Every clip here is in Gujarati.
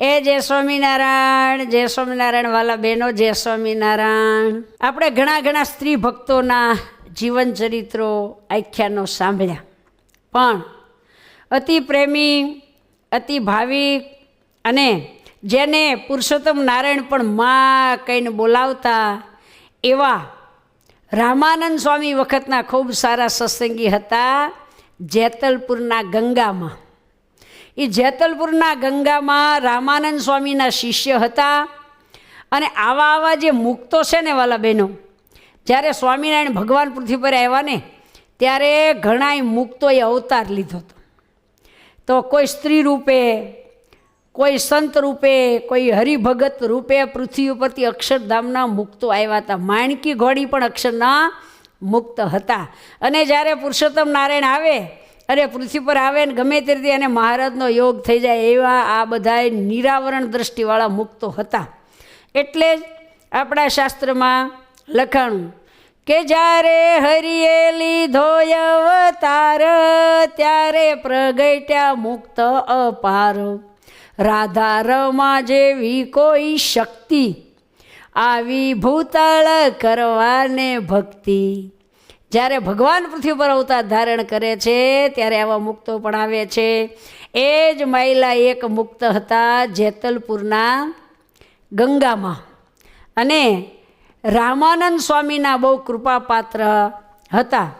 એ જય સ્વામિનારાયણ જય સ્વામિનારાયણ વાલા બહેનો, જય સ્વામિનારાયણ. આપણે ઘણા ઘણા સ્ત્રી ભક્તોના જીવન ચરિત્રો આખ્યાનો સાંભળ્યા. પણ અતિ પ્રેમી, અતિ ભાવિક અને જેને પુરુષોત્તમ નારાયણ પણ મા કહીને બોલાવતા એવા રામાનંદ સ્વામી વખતના ખૂબ સારા સત્સંગી હતા જેતલપુરના ગંગામાં. એ જેતલપુરના ગંગામાં રામાનંદ સ્વામીના શિષ્ય હતા. અને આવા આવા જે મુક્તો છે ને વાલા બહેનો, જ્યારે સ્વામિનારાયણ ભગવાન પૃથ્વી પર આવ્યા ને, ત્યારે ઘણાય મુક્તોએ અવતાર લીધો હતો. તો કોઈ સ્ત્રી રૂપે, કોઈ સંત રૂપે, કોઈ હરિભગત રૂપે પૃથ્વી ઉપરથી અક્ષરધામના મુક્તો આવ્યા હતા. માણકી ઘોડી પણ અક્ષરના મુક્ત હતા. અને જ્યારે પુરુષોત્તમ નારાયણ આવે અરે પૃથ્વી પર આવે ને ગમે તે રીતે એને મહારાજનો યોગ થઈ જાય એવા આ બધા નિરાવરણ દ્રષ્ટિવાળા મુક્તો હતા. એટલે જ આપણા શાસ્ત્રમાં લખાણું કે જ્યારે હરિએ લીધો અવતાર, ત્યારે પ્રગટ્યા મુક્ત અપાર. રાધા રમા જેવી કોઈ શક્તિ, આવી ભૂતાળ કરવાને ભક્તિ. જ્યારે ભગવાન પૃથ્વી પર અવતાર ધારણ કરે છે, ત્યારે આવા મુક્તો પણ આવે છે. એ જ મહિલા એક મુક્ત હતા જેતલપુરના ગંગામાં. અને રામાનંદ સ્વામીના બહુ કૃપાપાત્ર હતા.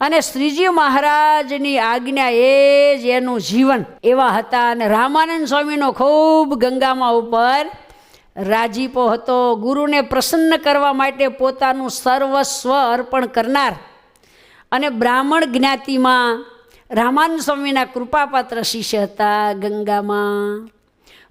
અને શ્રીજી મહારાજની આજ્ઞા એ જ એનું જીવન એવા હતા. અને રામાનંદ સ્વામીનો ખૂબ ગંગામાં ઉપર રાજીપો હતો. ગુરુને પ્રસન્ન કરવા માટે પોતાનું સર્વસ્વ અર્પણ કરનાર અને બ્રાહ્મણ જ્ઞાતિમાં રામાનંદ સ્વામીના કૃપાપાત્ર શિષ્ય હતા ગંગામાં.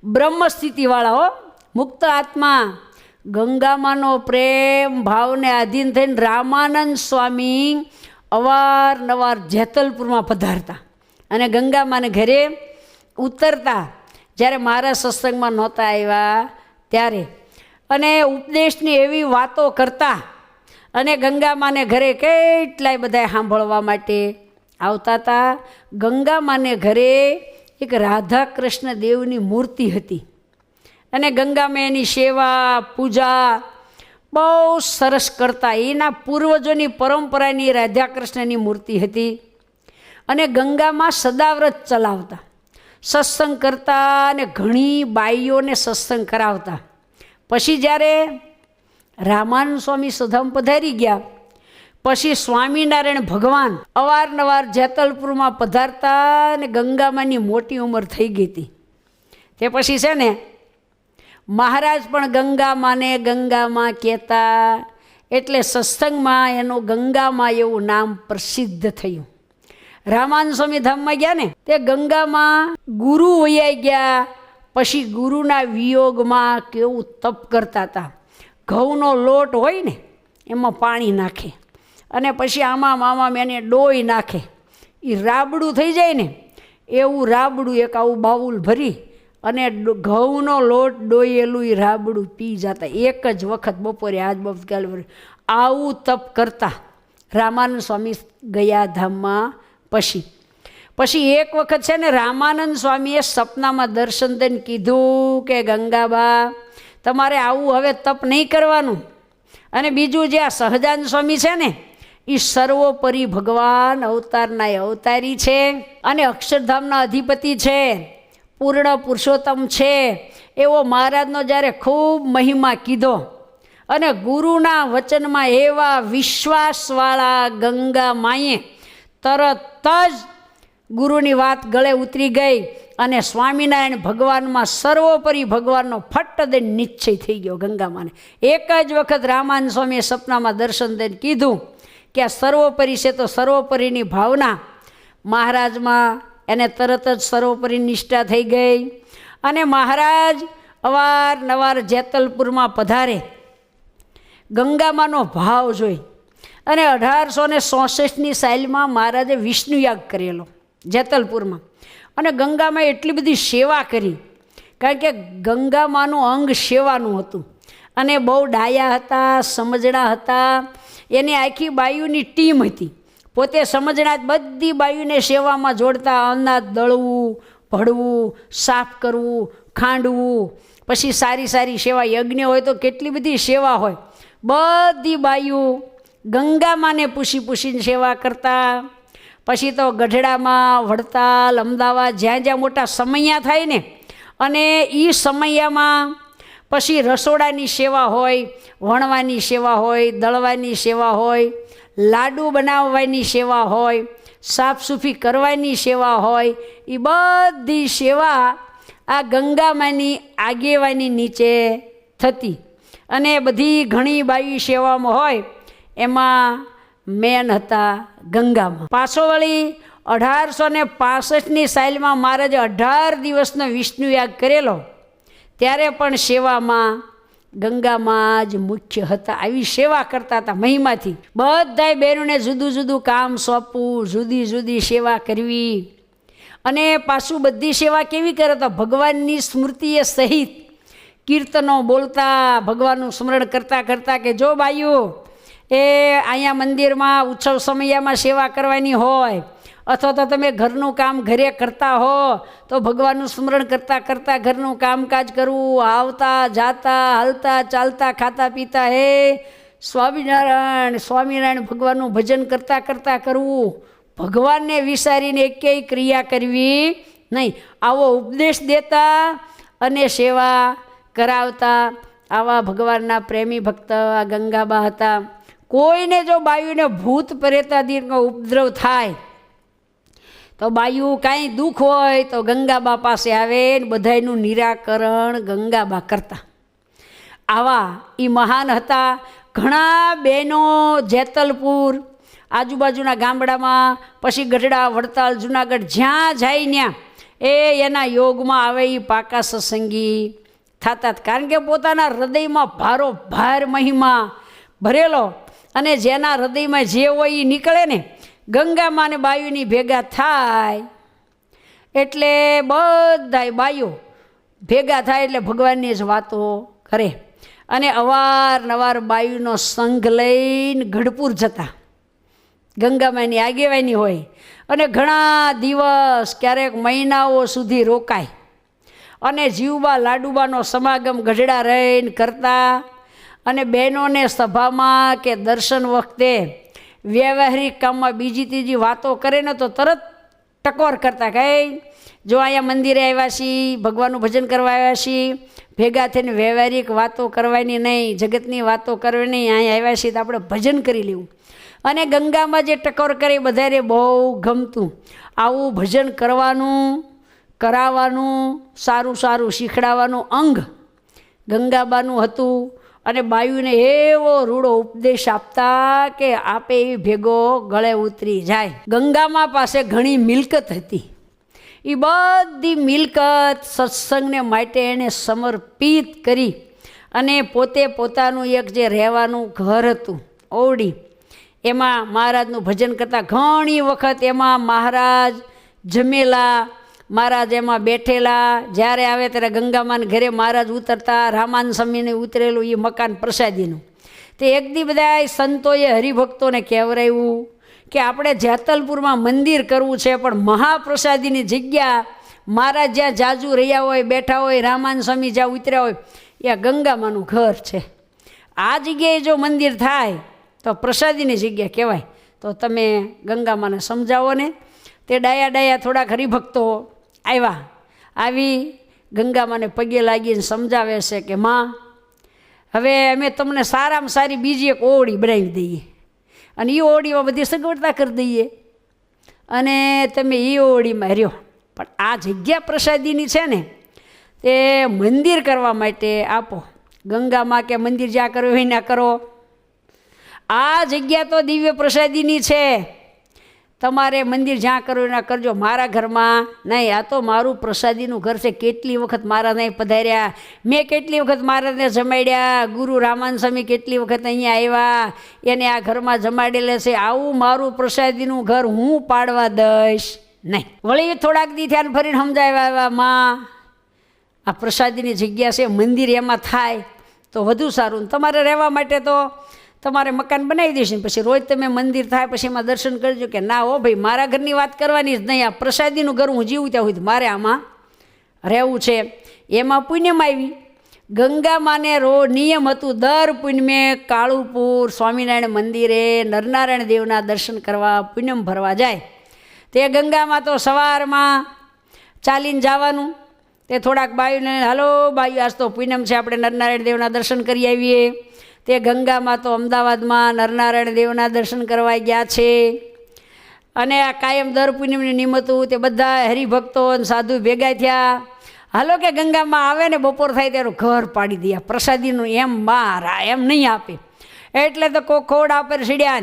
બ્રહ્મ સ્થિતિવાળાઓ મુક્ત આત્મા. ગંગામાનો પ્રેમ ભાવને આધીન થઈને રામાનંદ સ્વામી અવારનવાર જેતલપુરમાં પધારતા અને ગંગામાને ઘરે ઉતરતા. જ્યારે મારા સત્સંગમાં નહોતા આવ્યા ત્યારે. અને ઉપદેશની એવી વાતો કરતા અને ગંગામાને ઘરે કેટલાય બધા સાંભળવા માટે આવતા હતા ગંગામાને ઘરે એક રાધા કૃષ્ણ દેવની મૂર્તિ હતી. અને ગંગામાં એની સેવા, પૂજા બહુ સરસ કરતા. એના પૂર્વજોની પરંપરાની રાધા કૃષ્ણની મૂર્તિ હતી. અને ગંગામાં સદાવ્રત ચલાવતા. સત્સંગ કરતા અને ઘણી બાઈઓને સત્સંગ કરાવતા. પછી જ્યારે રામાનંદ સ્વામી સધામ પધારી ગયા. પછી સ્વામિનારાયણ ભગવાન અવારનવાર જેતલપુરમાં પધારતા અને ગંગામાની મોટી ઉંમર થઈ ગઈ હતી. તે પછી છે ને, મહારાજ પણ ગંગામાને ગંગામાં કહેતા, એટલે સત્સંગમાં એનું ગંગામાં એવું નામ પ્રસિદ્ધ થયું. રામાન સ્વામી ધામમાં ગયા ને, તે ગંગામાં ગુરુ વૈયા ગયા, પછી ગુરુના વિયોગમાં કેવું તપ કરતા હતા. ઘઉંનો લોટ હોય ને, એમાં પાણી નાખે. અને પછી આમાં આમામ એને ડોઈ નાખે. એ રાબડું થઈ જાય ને, એવું રાબડું એક આવું બાઉલ ભરી અને ઘઉંનો લોટ ડોયેલું એ રાબડું પી જતા. એક જ વખત બપોરે આજ બપકાલ આવું તપ કરતા રામાનંદ સ્વામી ગયા ધામમાં પછી. પછી એક વખત છે ને રામાનંદ સ્વામીએ સપનામાં દર્શન દઈને કીધું કે ગંગાબા તમારે આવું હવે તપ નહીં કરવાનું. અને બીજું જે આ સહજાન સ્વામી છે ને એ સર્વોપરી ભગવાન અવતારના અવતારી છે અને અક્ષરધામના અધિપતિ છે, પૂર્ણ પુરુષોત્તમ છે. એવો મહારાજનો જ્યારે ખૂબ મહિમા કીધો અને ગુરુના વચનમાં એવા વિશ્વાસવાળા ગંગા માએ તરત જ ગુરુની વાત ગળે ઉતરી ગઈ અને સ્વામિનારાયણ ભગવાનમાં સર્વોપરી ભગવાનનો ફટ્ટ દઈને નિશ્ચય થઈ ગયો ગંગામાને. એક જ વખત રામાન સ્વામીએ સપનામાં દર્શન દઈને કીધું કે આ સર્વોપરી છે તો સર્વોપરીની ભાવના. મહારાજમાં એને તરત જ સર્વોપરી નિષ્ઠા થઈ ગઈ અને મહારાજ અવારનવાર જેતલપુરમાં પધારે. ગંગામાનો ભાવ જોઈ અને અઢારસો ને ચોસઠની સાઇલમાં મહારાજે વિષ્ણુયાગ કરેલો. જેતલપુરમાં. અને ગંગામાં એટલી બધી સેવા કરી. કારણ કે ગંગામાનું અંગ સેવાનું હતું. અને બહુ ડાયા હતા સમજણા હતા. એની આખી બાયુની ટીમ હતી. પોતે સમજણા બધી બાયુને સેવામાં જોડતા અનાજ દળવું, ભળવું, સાફ કરવું, ખાંડવું. પછી સારી સારી સેવા યજ્ઞ હોય તો કેટલી બધી સેવા હોય. બધી બાયુ ગંગામાને પૂછી પૂછીને સેવા કરતા. પછી તો ગઢડામાં વડતાલ અમદાવાદ, જ્યાં જ્યાં મોટા સમૈયા થાય ને, અને એ સમૈયામાં પછી રસોડાની સેવા હોય, વણવાની સેવા હોય, દળવાની સેવા હોય, લાડુ બનાવવાની સેવા હોય સાફ સૂફી કરવાની સેવા હોય એ બધી સેવા આ ગંગામાની આગેવાની નીચે થતી. અને બધી ઘણી બાઈ સેવામાં હોય, એમાં મેન હતા ગંગામાં. પાછો વળી અઢારસો ને પાસઠની સાઇલમાં મહારાજે અઢાર દિવસનો વિષ્ણુ યાગ કરેલો. ત્યારે પણ સેવામાં ગંગામાં જ મુખ્ય હતા. આવી સેવા કરતા હતા મહિમાથી. બધાય બહેનોને જુદું જુદું કામ સોંપવું, જુદી જુદી સેવા કરવી. અને પાછું બધી સેવા કેવી કરે તો ભગવાનની સ્મૃતિએ સહિત કીર્તનો બોલતા ભગવાનનું સ્મરણ કરતાં કરતાં કે જો બાયું એ અહીંયા મંદિરમાં ઉત્સવ સમયમાં સેવા કરવાની હોય, અથવા તો તમે ઘરનું કામ ઘરે કરતા હો, તો ભગવાનનું સ્મરણ કરતાં કરતાં ઘરનું કામકાજ કરવું, આવતા, જાતા, હાલતા, ચાલતા, ખાતા, પીતા, હે, સ્વામિનારાયણ સ્વામિનારાયણ ભગવાનનું ભજન કરતાં કરતાં કરવું. ભગવાનને વિસારીને એકેય ક્રિયા કરવી નહીં. આવો ઉપદેશ દેતા અને સેવા કરાવતા આવા ભગવાનના પ્રેમી ભક્ત ગંગાબા હતા. કોઈને જો બાયુને ભૂત પ્રેતાદીનો ઉપદ્રવ થાય, તો બાયુ કાંઈ દુઃખ હોય તો ગંગાબા પાસે આવે ને બધાયનું નિરાકરણ ગંગાબા કરતા. આવા એ મહાન હતા. ઘણા બહેનો જેતલપુર, આજુબાજુના ગામડામાં, પછી ગઢડા, વડતાલ, જુનાગઢ, જ્યાં જાય ત્યાં એ એના યોગમાં આવે એ પાકા સત્સંગી થતા. કારણ કે પોતાના હૃદયમાં ભારો ભાર મહિમા ભરેલો. અને જેના હૃદયમાં જે હોય એ નીકળે ને, ગંગામાં ને બાયુની ભેગા થાય. એટલે બધાય બાયો ભેગા થાય એટલે ભગવાનની જ વાતો કરે. અને અવારનવાર બાયુનો સંઘ લઈને ગઢપુર જતા. ગંગામાની આગેવાની હોય. અને ઘણા દિવસ, ક્યારેક મહિનાઓ સુધી રોકાય. અને જીવબા લાડુબાનો સમાગમ ગઢડા રહીને કરતા. અને બહેનોને સભામાં કે દર્શન વખતે વ્યવહારિક કામમાં બીજી ત્રીજી વાતો કરે ને તો તરત ટકોર કરતા કહે જો અહીંયા મંદિરે આવ્યા છીએ, ભગવાનનું ભજન કરવા આવ્યા છીએ, ભેગા થઈને વ્યવહારિક વાતો કરવાની નહીં, જગતની વાતો કરવી નહીં, અહીંયા આવ્યા છીએ તો આપણે ભજન કરી લેવું. અને ગંગામાં જે ટકોર કરે બધાને બહુ ગમતું. આવું ભજન કરવાનું, કરાવવાનું, સારું સારું શીખડાવવાનું અંગ ગંગાબાનું હતું. અને બાયુને એવો રૂડો ઉપદેશ આપતા કે આપે એ ભેગો ગળે ઉતરી જાય. ગંગામાં પાસે ઘણી મિલકત હતી. એ બધી મિલકત સત્સંગને માટે એણે સમર્પિત કરી અને પોતે પોતાનું એક જે રહેવાનું ઘર હતું, ઓરડી, એમાં મહારાજનું ભજન કરતાં ઘણી વખત એમાં મહારાજ જમેલા મહારાજ એમાં બેઠેલા, જ્યારે આવે ત્યારે ગંગામાન ઘરે મહારાજ ઉતરતા, રામાન સ્વામીને ઉતરેલું એ મકાન પ્રસાદીનું. તે એક દી બધા સંતોએ હરિભક્તોને કહેવરાયું કે આપણે જેતલપુરમાં મંદિર કરવું છે, પણ મહાપ્રસાદીની જગ્યા મહારાજ જ્યાં જાજુ રહ્યા હોય, બેઠા હોય, રામાન સ્વામી જ્યાં ઉતર્યા હોય એ ગંગામાનું ઘર છે. આ જગ્યાએ જો મંદિર થાય, તો પ્રસાદીની જગ્યા કહેવાય. તો તમે ગંગામાને સમજાવો ને. તે ડાયા ડાયા થોડાક હરિભક્તો આવ્યા. આવી ગંગા મને પગે લાગીને સમજાવે છે કે, માં, હવે અમે તમને સારામાં સારી બીજી એક ઓળી બનાવી દઈએ. અને એ ઓળીમાં બધી સગવડતા કરી દઈએ. અને તમે એ ઓળીમાં રહ્યો. પણ આ જગ્યા પ્રસાદીની છે ને, તે મંદિર કરવા માટે આપો. ગંગામાં કે મંદિર જ્યાં કરવું હોય ત્યાં કરો. આ જગ્યા તો દિવ્ય પ્રસાદીની છે. તમારે મંદિર જ્યાં કરવું એના કરજો. મારા ઘરમાં નહીં, આ તો મારું પ્રસાદીનું ઘર છે. કેટલી વખત મારા નહીં પધાર્યા? મેં કેટલી વખત મહારાજને જમાડ્યા? ગુરુ રામાન સ્વામી કેટલી વખત અહીંયા આવ્યા? એને આ ઘરમાં જમાડેલે છે. આવું મારું પ્રસાદીનું ઘર હું પાડવા દઈશ? નહીં. વળી થોડાક દી ધ્યાન ફરીને સમજાવ્યા માં, આ પ્રસાદીની જગ્યા છે. મંદિર એમાં થાય તો વધુ સારું. તમારે રહેવા માટે તો તમારે મકાન બનાવી દઈશ ને પછી રોજ તમે મંદિર થાય પછી એમાં દર્શન કરજો કે ના હો ભાઈ, મારા ઘરની વાત કરવાની જ નહીં. આ પ્રસાદીનું ઘર હું જીવું ત્યાં સુધી મારે આમાં રહેવું છે. એમાં પુણ્યમાં આવી. ગંગામાંને રો નિયમ હતું, દર પુણ્યમે કાળુપુર સ્વામિનારાયણ મંદિરે નરનારાયણ દેવના દર્શન કરવા પુણ્યમ ભરવા જાય. તે ગંગામાં તો સવારમાં ચાલીને જવાનું. તે થોડાક બાયુને, હલો બાયુ, આજ તો પૂનમ છે, આપણે નરનારાયણ દેવના દર્શન કરી આવીએ. તે ગંગામાં તો અમદાવાદમાં નરનારાયણ દેવના દર્શન કરવા ગયા છે. અને આ કાયમ દર પૂનમની નિમતું તે બધા હરિભક્તો અને સાધુ ભેગા થયા. હાલો કે ગંગામાં આવે ને બપોર થાય ત્યારે ઘર પાડી દે. પ્રસાદીનું એમ મારા એમ નહીં આપે. એટલે તો કો ખોડા આપે સીડ્યા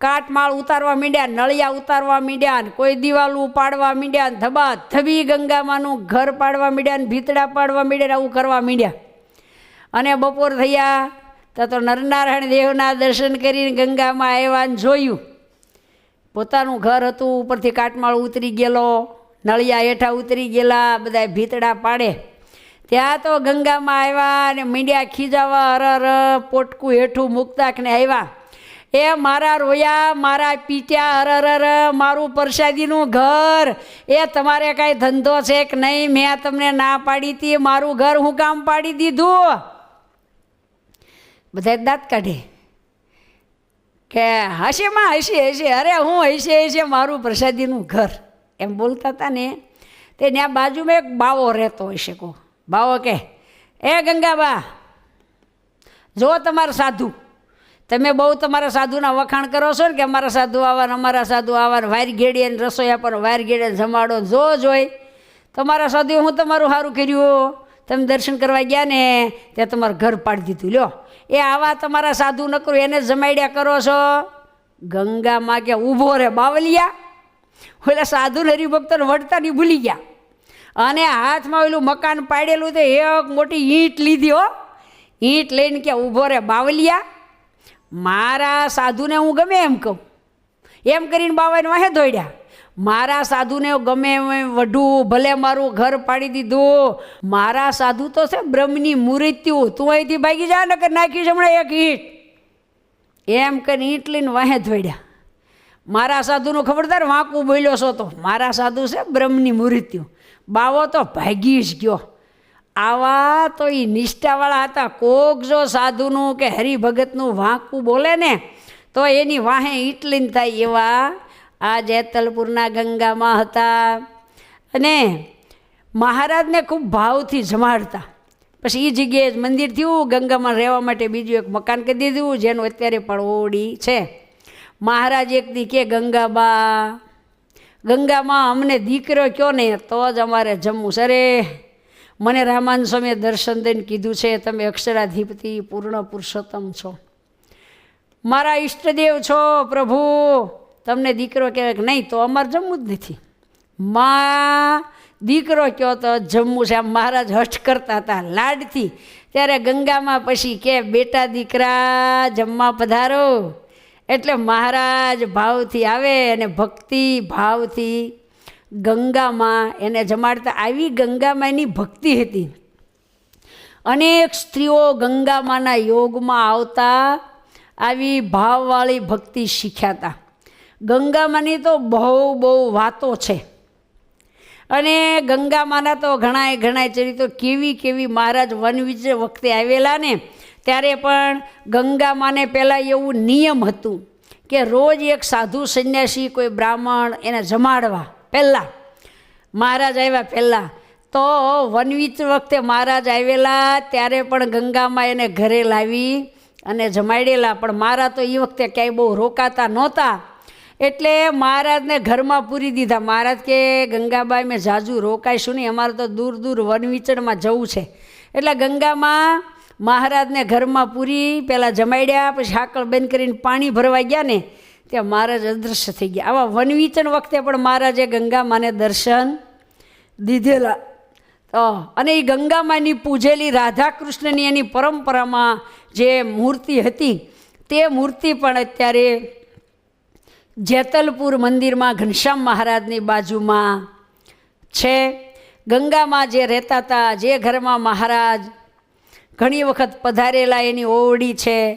કાટમાળ ઉતારવા મીડ્યા, નળિયા ઉતારવા મીડ્યા ને કોઈ દિવાલું પાડવા મીડ્યા ને ધબા ધબી ગંગામાંનું ઘર પાડવા મીડ્યા ભીતડા પાડવા મીડ્યા આવું કરવા મીડ્યા. અને બપોર થયા તો તો નરનારાયણ દેવના દર્શન કરીને ગંગામાં આવ્યા ને જોયું. પોતાનું ઘર હતું, ઉપરથી કાટમાળ ઉતરી ગયેલો, નળિયા હેઠા ઉતરી ગયેલા બધા ભીતડા પાડે. ત્યાં તો ગંગામાં આવ્યા અને મીંડ્યા ખીજાવા અર અર પોટકું હેઠું મૂકતા ને આવ્યા. એ મારા રોયા, મારા પીટ્યા, હર અર મારું પ્રસાદીનું ઘર. એ તમારે કાંઈ ધંધો છે કે નહીં? મેં તમને ના પાડી હતી મારું ઘર હું કામ પાડી દીધું. બધા દાંત કાઢે. કે હશેમાં હશે હશે, અરે હું હશે હશે, મારું પ્રસાદીનું ઘર. એમ બોલતા હતા ને, તે ત્યાં બાજુમાં એક બાવો રહેતો હશે કો બાવો કે, એ ગંગાબા, જો તમારા સાધુ, તમે બહુ તમારા સાધુના વખાણ કરો છો ને કે અમારા સાધુ આવા ને અમારા સાધુ આવા વાયર ઘેડીએ ને રસોઈ પર વાયર ઘેડીએ જમાડો, જો જોઈ, તમારા સાધુ હું તમારું સારું કર્યું? તમે દર્શન કરવા ગયા ને, ત્યાં તમારું ઘર પાડી દીધું. લ્યો એ આવા તમારા સાધુ નકરું એને જમાડ્યા કરો છો? ગંગામાં કે ઊભો રે બાવલિયા. ઓલા સાધુ હરિભક્તોને વળતાની ભૂલી ગયા. અને હાથમાં ઓલું મકાન પાડેલું તો એક મોટી ઈંટ લીધી હો. ઈંટ લઈને કે ઊભો રે બાવલિયા. મારા સાધુને હું ગમે એમ કહું. એમ કરીને બાવાને વાહે દોડ્યા મારા સાધુને ગમે વઢું, ભલે મારું ઘર પાડી દીધું. મારા સાધુ તો છે બ્રહ્મની મૃત્યુ તું અહીંથી ભાગી જા ને કે નાખીશ હમણાં એક ઈંટ. એમ કરીને ઈંટ લઈને વાહે ધોડ્યા મારા સાધુનું ખબરદાર વાંકું બોલ્યો છો તો, મારા સાધુ છે બ્રહ્મની મૃત્યુ બાવો તો ભાગી જ ગયો. આવા તો એ નિષ્ઠાવાળા હતા. કોક જો સાધુનું કે હરિભગતનું વાંકું બોલે ને, તો એની વાહે ઈટલીન થાય એવા આ જેતલપુરના ગંગામાં હતા. અને મહારાજને ખૂબ ભાવથી જમાડતા. પછી એ જગ્યાએ જ મંદિર થયું, ગંગામાં રહેવા માટે બીજું એક મકાન કરી દીધું, જેનું અત્યારે પણ ઓડી છે. મહારાજ એક દી કે, ગંગાબા, ગંગામાં અમને દીકરો કયો ને, તો જ અમારે જમવું સરે મને રામાન સ્વામીએ દર્શન દઈને કીધું છે, તમે અક્ષરાધિપતિ, પૂર્ણ પુરુષોત્તમ છો. મારા ઈષ્ટદેવ છો, પ્રભુ. તમને દીકરો કહેવાય કે નહીં, તો અમારે જમવું જ નથી. માં દીકરો કહો તો જમવું છે, આમ મહારાજ હઠ કરતા હતા લાડથી. ત્યારે ગંગામાં પછી કે, બેટા દીકરા, જમવા પધારો. એટલે મહારાજ ભાવથી આવે અને ભક્તિ ભાવથી ગંગામાં એને જમાડતા આવી. ગંગામાં એની ભક્તિ હતી. અનેક સ્ત્રીઓ ગંગામાના યોગમાં આવતા, આવી ભાવવાળી ભક્તિ શીખ્યા હતા. ગંગામાની તો બહુ બહુ વાતો છે. અને ગંગામાના તો ઘણાય ઘણાય ચરિત્રો કેવી કેવી મહારાજ વનવિજ વખતે આવેલા ને, ત્યારે પણ ગંગામાને પહેલાં એવું નિયમ હતું કે રોજ એક સાધુ સંન્યાસી કોઈ બ્રાહ્મણ એને જમાડવા પહેલાં. મહારાજ આવ્યા પહેલાં. તો વનવીચ વખતે મહારાજ આવેલા, ત્યારે પણ ગંગામાં એને ઘરે લાવી અને જમાડેલા. પણ મારા તો એ વખતે ક્યાંય બહુ રોકાતા નહોતા. એટલે મહારાજને ઘરમાં પૂરી દીધા. મહારાજ કે, ગંગાબાઈ, મેં જાજુ રોકાઈશું નહીં. અમારે તો દૂર દૂર વનવિચરમાં જવું છે. એટલે ગંગામાં મહારાજને ઘરમાં પૂરી પહેલાં જમાડ્યા, પછી હાકળ બંધ કરીને પાણી ભરવા ગયા ને, ત્યાં મહારાજ અદૃશ્ય થઈ ગયા. આવા વનવિચન વખતે પણ મહારાજે ગંગામાને દર્શન દીધેલા. અને એ ગંગામાની પૂજેલી રાધા કૃષ્ણની એની પરંપરામાં જે મૂર્તિ હતી, તે મૂર્તિ પણ અત્યારે જેતલપુર મંદિરમાં ઘનશ્યામ મહારાજની બાજુમાં છે. ગંગામાં જે રહેતા હતા, જે ઘરમાં મહારાજ ઘણી વખત પધારેલા, એની ઓવડી છે.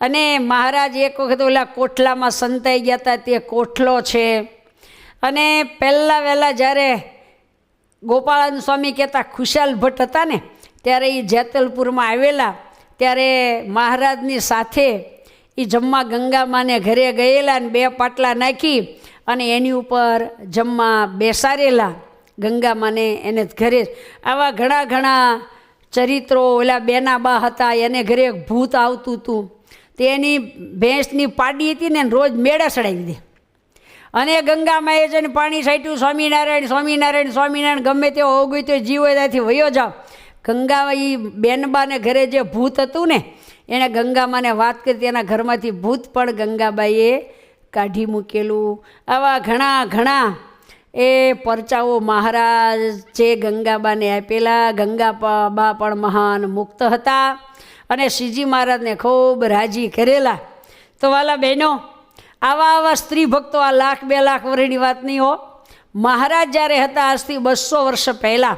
અને મહારાજ એક વખત ઓલા કોઠલામાં સંતાઈ ગયા હતા, તે કોઠલો છે. અને પહેલાં વહેલાં જ્યારે ગોપાળાનંદ સ્વામી કહેતા ખુશાલ ભટ્ટ હતા ને, ત્યારે એ જેતલપુરમાં આવેલા, ત્યારે મહારાજની સાથે એ જમવા ગંગામાને ઘરે ગયેલા ને બે પાટલા નાખી અને એની ઉપર જમવા બેસારેલા ગંગામાને એને ઘરે. આવા ઘણા ઘણા ચરિત્રો ઓલા બેના બા હતા, એને ઘરે ભૂત આવતું હતું તેની ભેંસની પાડી હતી ને રોજ મેળા ચડાવી દે. અને ગંગામાએ જઈને પાણી છાંટ્યું, સ્વામિનારાયણ સ્વામિનારાયણ સ્વામિનારાયણ, ગમે તે હોગું તો જીવ ત્યાંથી વયો જાઓ. ગંગા એ બેનબાને ઘરે જે ભૂત હતું ને એણે ગંગામાને વાત કરી, તેના ઘરમાંથી ભૂત પણ ગંગાબાઈએ કાઢી મૂકેલું. આવા ઘણા ઘણા એ પરચાઓ મહારાજ જે ગંગાબાને આપેલા ગંગાબા પણ મહાન મુક્ત હતા. અને શ્રીજી મહારાજને ખૂબ રાજી કરેલા. તો વાલા બહેનો, આવા આવા સ્ત્રી ભક્તો આ લાખ બે લાખ વર્ષની વાત નહીં હો. મહારાજ જ્યારે હતા, આજથી બસો વર્ષ પહેલાં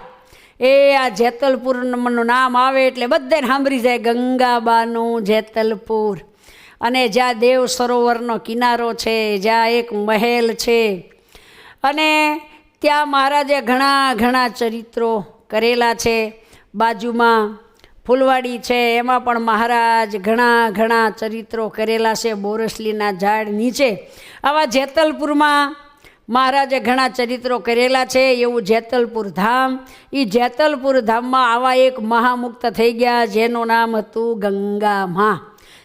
એ આ જેતલપુરનું નામ આવે એટલે બધાને સાંભળી જાય ગંગાબાનું જેતલપુર. અને જ્યાં દેવ સરોવરનો કિનારો છે, જ્યાં એક મહેલ છે. અને ત્યાં મહારાજે ઘણા ઘણા ચરિત્રો કરેલા છે. બાજુમાં ફૂલવાડી છે, એમાં પણ મહારાજ ઘણા ઘણા ચરિત્રો કરેલા છે બોરસલીના ઝાડ નીચે. આવા જેતલપુરમાં મહારાજે ઘણા ચરિત્રો કરેલા છે, એવું જેતલપુર ધામ. એ જેતલપુર ધામમાં આવા એક મહામુક્ત થઈ ગયા, જેનું નામ હતું ગંગામાં.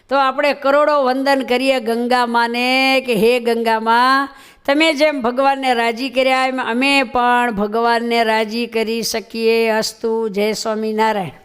તો આપણે કરોડો વંદન કરીએ ગંગામાને કે હે ગંગામાં, તમે જેમ ભગવાનને રાજી કર્યા એમ અમે પણ ભગવાનને રાજી કરી શકીએ અસ્તુ જય સ્વામિનારાયણ.